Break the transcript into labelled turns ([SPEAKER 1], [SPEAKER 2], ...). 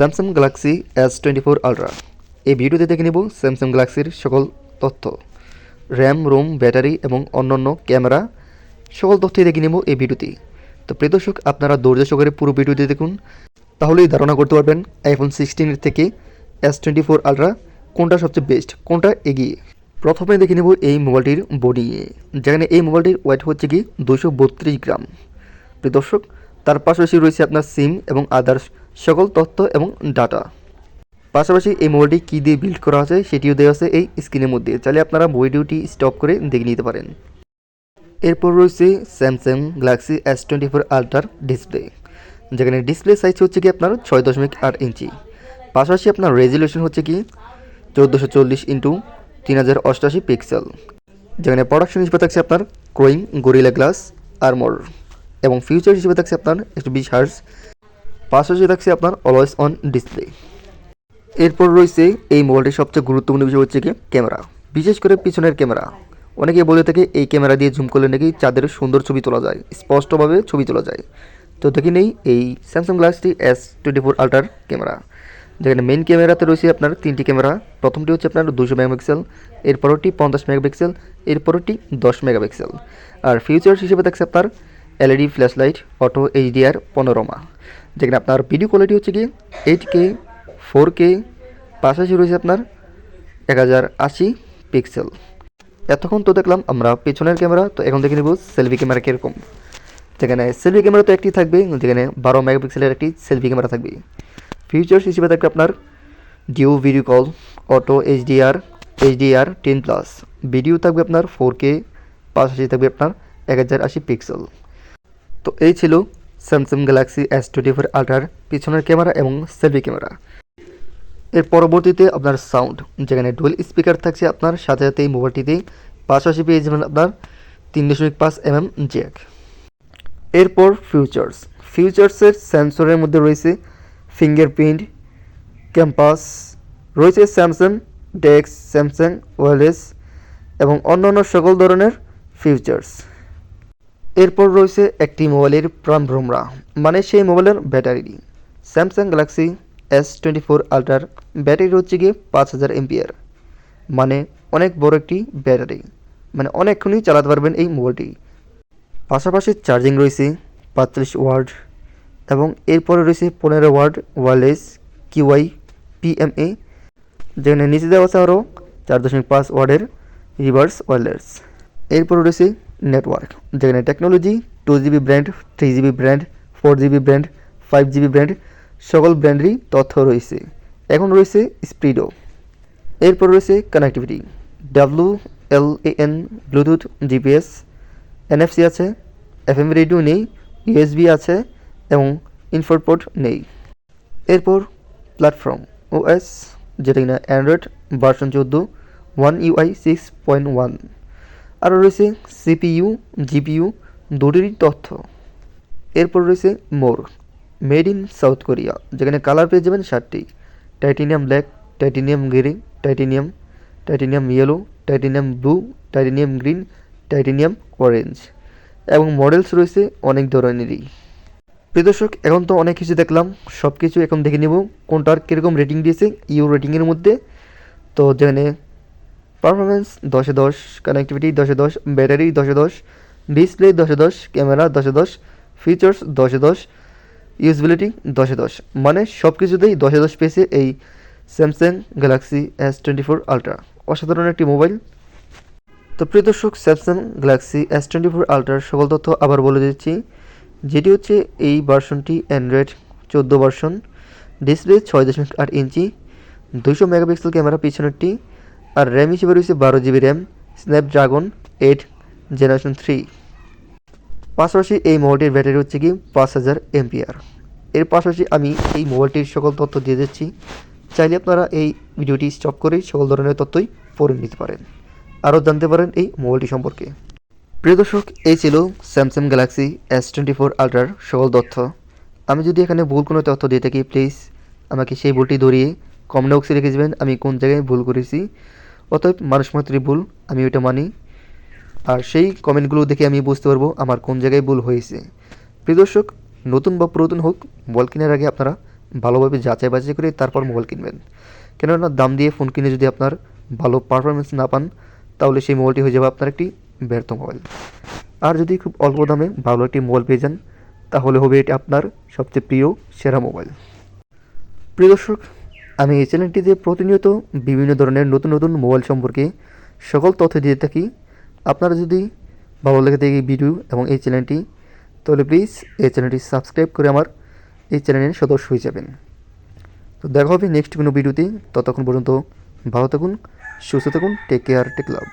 [SPEAKER 1] Samsung Galaxy S twenty four Ultra এই ভিডিওতে দেখে নেব স্যামসাং গ্যালাক্সির সকল তথ্য। র্যাম রোম ব্যাটারি এবং অন্যান্য ক্যামেরা সকল তথ্যই দেখে নেব এই ভিডিওতে। তো প্রিয় দর্শক, আপনারা ধৈর্য সহকারে পুরো ভিডিওটি দেখুন। তাহলেই ধারণা করতে পারবেন আইফোন সিক্সটিনের থেকে এস টোয়েন্টি ফোর আলট্রা কোনটা সবচেয়ে বেস্ট কোনটা এগিয়ে। প্রথমে দেখে নেব এই মোবাইলটির বডি যেখানে এই মোবাইলটির ওয়েট হচ্ছে কি দুশো বত্রিশ গ্রাম। প্রিয় দর্শক, তার পাশাপাশি রয়েছে আপনার সিম এবং আদার্স সকল তথ্য এবং ডাটা। পাশাপাশি এই মোবাইলটি কী দিয়ে বিল্ড করা আছে সেটিও দেওয়া আছে এই স্ক্রিনের মধ্যে। চাইলে আপনারা ভিডিওটি স্টপ করে দেখে নিতে পারেন। এরপর রয়েছে Samsung Galaxy S twenty four আলট্রার display যেখানে ডিসপ্লে সাইজ হচ্ছে কি আপনার ছয় দশমিক আট ইঞ্চি। পাশাপাশি আপনার রেজলিউশন হচ্ছে কি চোদ্দোশো চল্লিশ ইন্টু তিন হাজার অষ্টআশি পিক্সেল যেখানে প্রোডাকশন হিসেবে থাকছে আপনার ক্রোয়িং গরিলা গ্লাস আর্মর এবং ফিউচার হিসেবে থাকছে আপনার একশো বিশ হার্স পাশাপাশি থাকছে আপনার অলওয়েজ অন ডিসপ্লে এরপর রয়েছে এই মোবাইলটির সবচেয়ে গুরুত্বপূর্ণ বিষয় হচ্ছে কি ক্যামেরা। বিশেষ করে পিছনের ক্যামেরা। অনেকে বলে থাকে এই ক্যামেরা দিয়ে জুম করলে নাকি চাঁদের সুন্দর ছবি তোলা যায়, স্পষ্টভাবে ছবি তোলা যায়। তো দেখি নেই এই স্যামসাং গ্লাসটি এস টোয়েন্টি ফোর আল্ট্রার ক্যামেরা। যেখানে মেইন ক্যামেরাতে রয়েছে আপনার তিনটি ক্যামেরা। প্রথমটি হচ্ছে আপনার দুশো মেগাপিক্সেল, এরপরটি পঞ্চাশ মেগাপিক্সেল, এরপরটি দশ মেগাপিক্সেল। আর ফিউচার্স হিসেবে থাকছে আপনার LED flash light auto HDR panorama যেখানে আপনার ভিডিও কোয়ালিটি হচ্ছে কি এইট কে ফোর কে পাশাপাশি রয়েছে আপনার এক হাজার আশি পিক্সেল এতক্ষণ তো দেখলাম আমরা পেছনের ক্যামেরা তো এখন দেখে নেব সেলফি ক্যামেরা কীরকম। যেখানে সেলফি ক্যামেরা তো একটি থাকবে, যেখানে বারো মেগাপিক্সেলের একটি সেলফি ক্যামেরা থাকবে। ফিচার্স হিসেবে থাকবে আপনার duo video call auto HDR HDR ten plus video থাকবে আপনার ফোর কে পাশাপাশি থাকবে আপনার এক হাজার আশি পিক্সেল তো এই ছিল Samsung Galaxy S twenty four আল্ট্রার পিছনের ক্যামেরা এবং সেলফি ক্যামেরা। এর পরবর্তীতে আপনার সাউন্ড যেখানে ডুয়েল স্পিকার থাকছে আপনার, সাথে সাথে এই মোবাইলটিতে পাশাপাশি পেয়ে যাবেন আপনার তিন দশমিক পাঁচ এম এম জ্যাক এরপর ফিউচার্স ফিউচার্সের সেন্সরের মধ্যে রয়েছে ফিঙ্গারপ্রিন্ট ক্যাম্পাস রয়েছে স্যামসাং ডেক্স স্যামসাং ওয়ারলেস এবং অন্যান্য সকল ধরনের ফিউচার্স এরপর রয়েছে একটি মোবাইলের প্রাণ ভ্রমরা মানে সেই মোবাইলের battery. Samsung Galaxy S twenty four আলট্রার battery হচ্ছে গিয়ে পাঁচ হাজার এমপিয়ার মানে অনেক বড় একটি ব্যাটারি মানে অনেকক্ষণই চালাতে পারবেন এই মোবাইলটি। পাশাপাশি চার্জিং রয়েছে পাঁচচল্লিশ ওয়ার্ড এবং এরপরে রয়েছে পনেরো ওয়ার্ড ওয়ারলেস কিউআই পিএমএ যেখানে নিচে দেওয়া আছে আরও চার দশমিক পাঁচ ওয়ার্ডের রিভার্স ওয়ারলেস। এরপরে রয়েছে নেটওয়ার্ক যেখানে technology two GB brand three GB brand four GB brand five GB brand সকল ব্র্যান্ডেরই তথ্য রয়েছে। এখন রয়েছে স্পিডও এরপর রয়েছে connectivity W L N Bluetooth GPS NFC আছে এফএম রেডিও নেই ইউএসবি আছে, এবং ইনফোর্ট নেই। এরপর প্ল্যাটফর্ম ওএস যেটা কিনা অ্যান্ড্রয়েড ভার্সন চোদ্দ One UI six point one আরও রয়েছে সিপিইউ, জিপিইউ দুটিরই তথ্য। এরপর রয়েছে more, made in South Korea, যেখানে কালার পেয়ে যাবেন সাতটি titanium black, titanium grey, titanium titanium yellow, titanium blue, titanium green, titanium orange এবং মডেলস রয়েছে অনেক ধরনেরই। প্রিয় দর্শক, এখন তো অনেক কিছু দেখলাম সব কিছু এখন দেখে নেব, কোনটার কীরকম রেটিং দিয়েছে, ইউ রেটিংয়ের মধ্যে। তো যেখানে পারফরমেন্স দশে দশ কানেক্টিভিটি দশে দশ ব্যাটারি দশে দশ ডিসপ্লে দশে দশ ক্যামেরা দশে দশ ফিচার্স দশে দশ ইউজবিলিটি দশে দশ মানে সব কিছুতেই দশে দশ পেয়েছে এই Samsung Galaxy S twenty four Ultra অসাধারণ একটি মোবাইল তো প্রিয় দর্শক Samsung Galaxy S twenty four আলট্রার সকল তথ্য আবার বলে দিচ্ছি। যেটি হচ্ছে এই ভার্সনটি অ্যান্ড্রয়েড চোদ্দ ভার্সন ডিসপ্লে ছয় দশমিক আট ইঞ্চি দুশো মেগাপিক্সেল ক্যামেরা পিছনেরটি আর র্যাম হিসেবে রয়েছে বারো GB RAM, Snapdragon eight generation three. পাশাপাশি এই মোবাইলটির ব্যাটারি হচ্ছে কি পাঁচ হাজার এমপিআর। এর পাশাপাশি আমি এই মোবাইলটির সকল তথ্য দিয়ে দিচ্ছি। চাইলে আপনারা এই ভিডিওটি স্টপ করেই সকল ধরনের তথ্যই পড়ে নিতে পারেন। আরও জানতে পারেন এই মোবাইলটি সম্পর্কে। প্রিয় দর্শক, এই ছিল Samsung Galaxy S twenty four আলট্রার সকল তথ্য। আমি যদি এখানে ভুল কোনো তথ্য দিয়ে থাকি প্লিজ আমাকে সেই ভুলটি ধরিয়ে কমেন্ট বক্সে রেখে দেবেন আমি কোন জায়গায় ভুল করেছি। অতএব মানুষ মাত্রই ভুল, আমি ওইটা মানি। আর সেই কমেন্টগুলো দেখে আমি বুঝতে পারব আমার কোন জায়গায় ভুল হয়েছে। প্রিয় দর্শক, নতুন বা পুরাতন হোক বল কেনার আগে আপনারা ভালোভাবে যাচাই বাছাই করে তারপর মোবাইল কিনবেন। কেননা দাম দিয়ে ফোন কিনে যদি আপনার ভালো পারফরমেন্স না পান, তাহলে সেই মোবাইলটি হয়ে যাবে আপনার একটি ব্যর্থ মোবাইল আর যদি খুব অল্প দামে ভালো একটি মোবাইল পেয়ে যান, তাহলে হবে এটি আপনার সবচেয়ে প্রিয় সেরা মোবাইল প্রিয় দর্শক আমি এই চ্যানেলটিতে প্রতিনিয়ত বিভিন্ন ধরনের নতুন নতুন মোবাইল সম্পর্কে সকল তথ্য দিয়ে থাকি। আপনারা যদি ভালো লেগে থাকে এই ভিডিও এবং এই চ্যানেলটি, তাহলে প্লিজ এই চ্যানেলটি সাবস্ক্রাইব করে আমার এই চ্যানেলের সদস্য হয়ে যাবেন। তো দেখা হবে নেক্সট কোনো ভিডিওতে। ততক্ষণ পর্যন্ত ভালো থাকুন, সুস্থ থাকুন টেক কেয়ার টেক লাভ